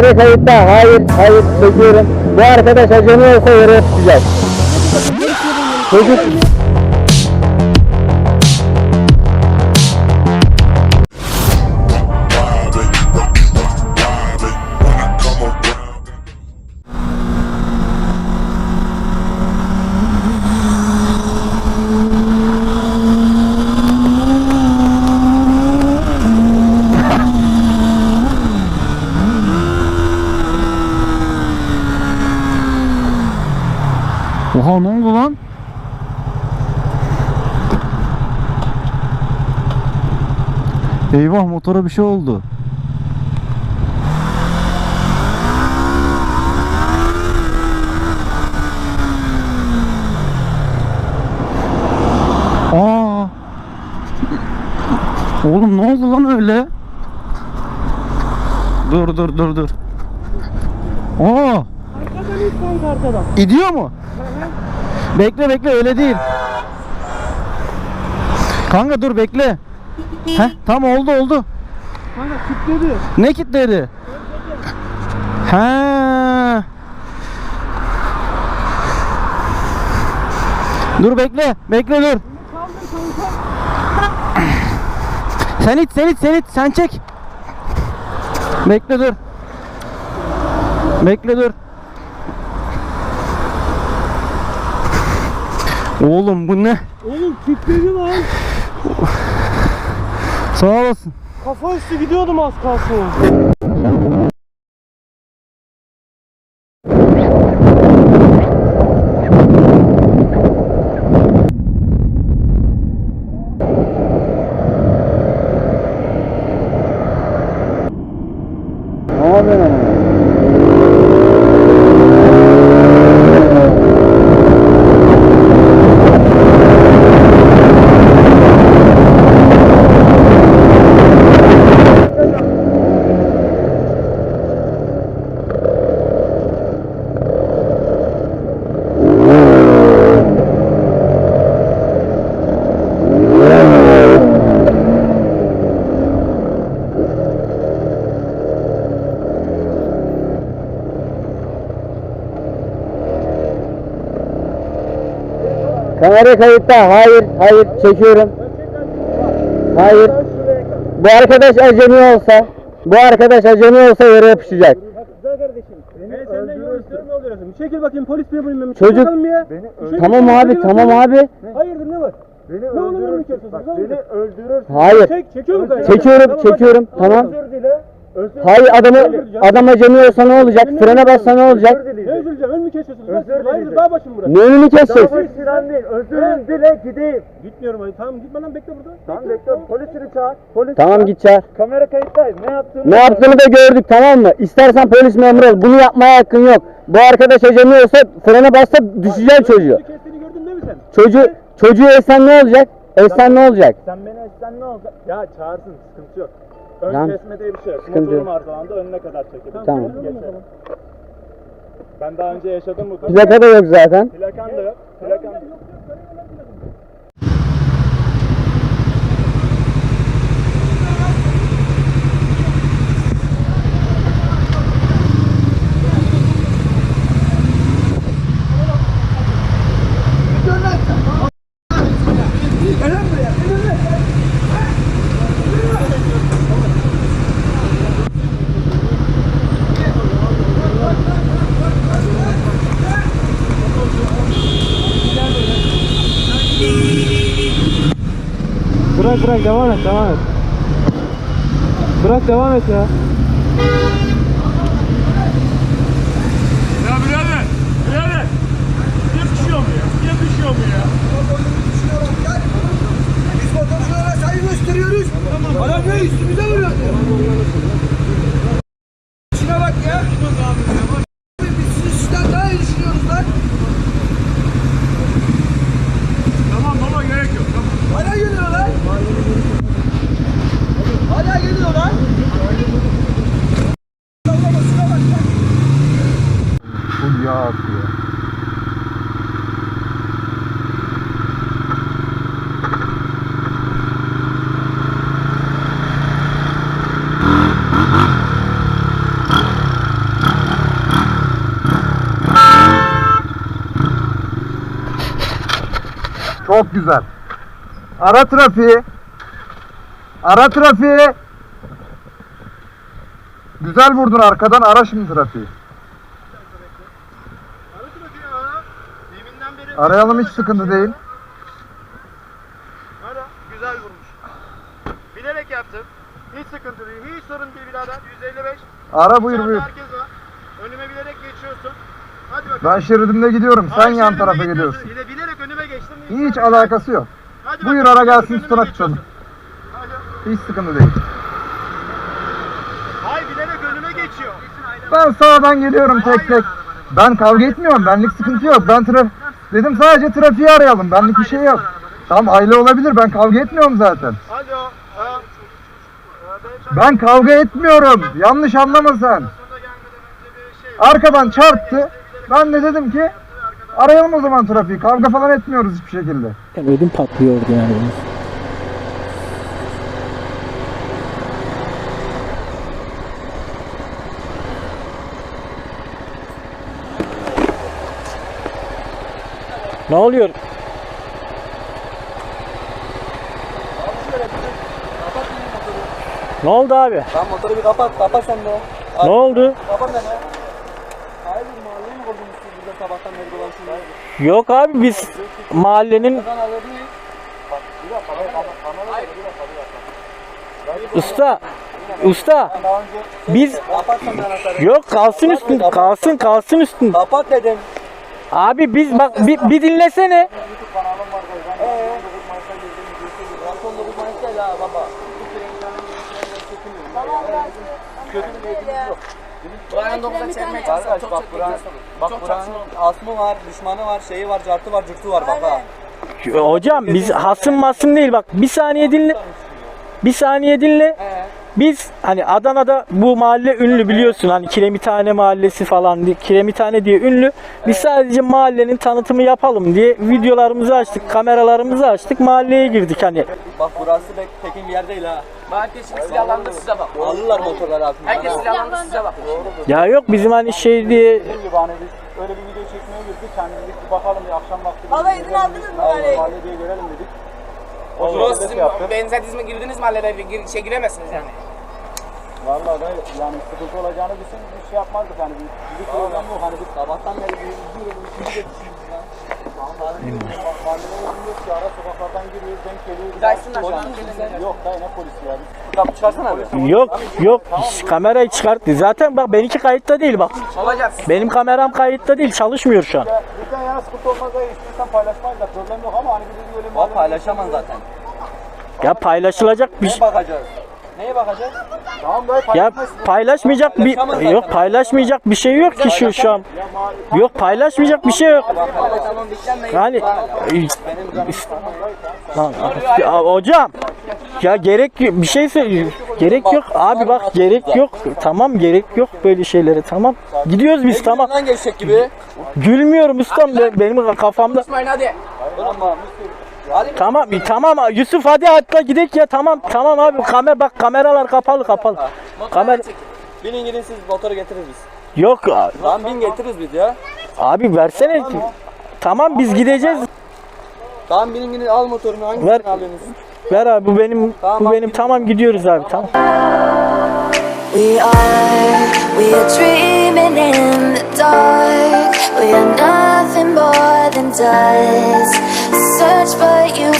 Kamera kayıtta. Hayır, hayır çekiyorum. Bu arkadaş acemi olsa yere yapışacak. Çocuk Oha ne oldu lan? Eyvah motora bir şey oldu. Aa. Oğlum ne oldu lan öyle? Dur dur dur dur. Aa. Arkadan ilk arkadan. Gidiyor mu? Bekle bekle öyle değil. Kanka dur bekle. Heh tam oldu oldu. Kanka kilitledi. Ne kilitledi? Ha. Dur bekle. Bekle dur. Sen it sen it sen it sen çek. Bekle dur. Bekle dur. Oğlum bu ne? Oğlum kilitledi lan. Sağ olasın. Kafa üstü gidiyordum az kalsın. ne yapıyorsun ama? Kamera kayıtta. Hayır, hayır çekiyorum. Hayır. Bu arkadaş acemi olsa, bu arkadaş acemi olsa yere yapışacak. Beni. Bir çekil bakayım polis memuruyum ben. Bir Çocuk- bakalım ya. Çekil Tamam abi, tamam abi. Hayırdır ne var? Beni ne olur önümü kesiyorsun? Bak beni öldürürsün. Hayır. Çek, çekiyor mu? Çekiyorum, Tamam, çekiyorum. Tamam. Özür dile. Özür Hayır adamı adam acemi olsa ne olacak? Frene bassa ne olacak? Ne özür dileyeceğim? Önümü kesiyorsunuz. Özür Hayırdır dağ başım burası. Ne önünü kesecek? Sinan değil. Özür dile gideyim. Gitmiyorum hadi. Tamam gitme lan bekle burada. Tamam bekle. Polisini çağır. Polis Tamam git çağır. Kamera kayıttayız. Ne yaptığını Ne yaptığını da gördük tamam mı? İstersen polis memuru ol. Bunu yapmaya hakkın yok. Bu arkadaş acemi olsa frene bassa düşecek çocuğu. Kestiğini gördün değil mi sen? Çocuğu çocuğu esen ne olacak? Esen ne olacak? Sen beni etsen ne olacak? Ya çağırsın sıkıntı yok. Ön Tamam. kesme diye bir şey yok. Sıkıntı Motorum yok. önüne kadar çekildim. Tamam. Geçelim. Ben daha önce yaşadım bu. Plaka da yok zaten. Plakan da yok. Plakan da yok. Bırak bırak devam et devam et. Bırak devam et ya. Ya birader, birader. Yakışıyor mu ya? Yakışıyor mu ya? Biz motorculara saygı gösteriyoruz. Arabayı üstümüze vuruyor. Şuna bak ya. Biz sizden daha iyi düşünüyoruz lan. Hala geliyor lan. Hala geliyor lan. Bu yağ akıyor. Çok güzel. Ara trafiği. Ara trafiği. Güzel vurdun arkadan ara şimdi trafiği. Arayalım hiç sıkıntı değil. Ara. Güzel vurmuş. Bilerek yaptım. Hiç sıkıntı değil. Hiç sorun değil birader. 155. Ara buyur buyur. Herkes var. Önüme bilerek geçiyorsun. Hadi bakalım. Ben şeridimde gidiyorum. Sen Hayır, yan tarafa gidiyorsun. Yine bilerek önüme geçtin. Hiç alakası yok. Buyur ara gelsin üstüne. Hadi. Hiç sıkıntı değil. Hayır bilerek önüme geçiyor. Ben sağdan geliyorum tek tek. Ben kavga etmiyorum. Benlik sıkıntı yok. Ben traf dedim sadece trafiği arayalım. Benlik bir şey yok. Tamam aile olabilir. Ben kavga etmiyorum zaten. Ha. Ben kavga etmiyorum. Yanlış anlama sen. Şey. Arkadan çarptı. Ben de dedim ki arayalım o zaman trafiği. Kavga falan etmiyoruz hiçbir şekilde. Yani ödüm patlıyordu yani. benim. Ne oluyor? Ne oldu abi? Lan motoru bir kapat, kapat sen de. Ne oldu? Kapat sen de. Sabahtan beri? Yok abi biz mahallenin bir bir bir bir usta usta biz yok kalsın üstün kalsın kalsın üstün. Kapat dedim. Abi biz bak bir, bir dinlesene. YouTube kanalım var böyle. Ben Eee? 19 Mayıs'ta girdim, videosu var. Son 9 Mayıs değil ha baba. Kötü bir niyetimiz yok. Buranın çekmeye çalışsam Kardeş çok bak çok buranın, bak Çok buranın asmı var, düşmanı var, şeyi var, cartı var, cırtı var bak ha. Hocam biz hasım masım değil bak bir saniye dinle. Bir saniye dinle. Biz hani Adana'da bu mahalle ünlü biliyorsun hani Kiremithane mahallesi falan diye Kiremithane diye ünlü. Biz sadece mahallenin tanıtımı yapalım diye videolarımızı açtık, kameralarımızı açtık, mahalleye girdik hani. Bak burası pek tekin bir yer değil ha. Herkes şimdi silahlandı size bak. Alırlar motorları altından. Herkes silahlandı size bak. Ya yok bizim hani şey diye öyle bir video çekmeye girdik. Dedik bir bakalım bir akşam vakti. Baba izin aldınız mı? Mahalleye görelim dedik. O şekilde sizin şey yaptık. benzerdiniz girdiniz mahallede bir gir, şey giremezsiniz yani. Vallahi da yani sıkıntı olacağını düşündük bir şey yapmazdık hani bir, bir problem yok hani biz Sabahtan beri bir izliyorum, üçüncü de düşünüyoruz ya. mahalleye gidiyoruz ki ara sokaklardan giriyoruz denk geliyoruz. Daysınlar şu Polis- an. Yok dayı ne polisi ya biz kapı çıkarsana bir. yok yok kamerayı çıkarttı. Zaten bak benimki kayıtta değil bak. Olacak. Benim kameram kayıtta değil çalışmıyor şu an. Bizden yana sıkıntı olmaz dayı istiyorsan paylaşmayız da problem yok ama hani biz böyle Bak paylaşamam zaten. Ya paylaşılacak bir Neye şey. bakacağız? Neye bakacağız? Tamam dayı Ya paylaşmayacak bir yok paylaşmayacak bir şey yok ki şu şu an. Yok paylaşmayacak bir şey yok. Tamam. Yani Benim canım Lan, ya, hocam ya gerek bir şey söyle gerek yok. Abi bak gerek yok. Tamam gerek yok böyle şeylere. Tamam. Gidiyoruz biz tamam. Lan geçecek gibi. gülmüyorum ustam be- benim kafamda. Hadi. tamam tamam. Yusuf hadi atla gidelim ya. Tamam tamam abi. Kamera bak kameralar kapalı kapalı. Kamera Binin gidin siz motoru getiririz biz. yok Lan bin getiririz biz ya. abi versene. Tamam. Biz gideceğiz. Tamam binin gidin al motorunu. Hangisini Ver. alıyorsunuz? Ver abi bu benim bu benim tamam gidiyoruz abi tamam We are, we are dreaming in the dark. We are nothing more than dust. Search, but you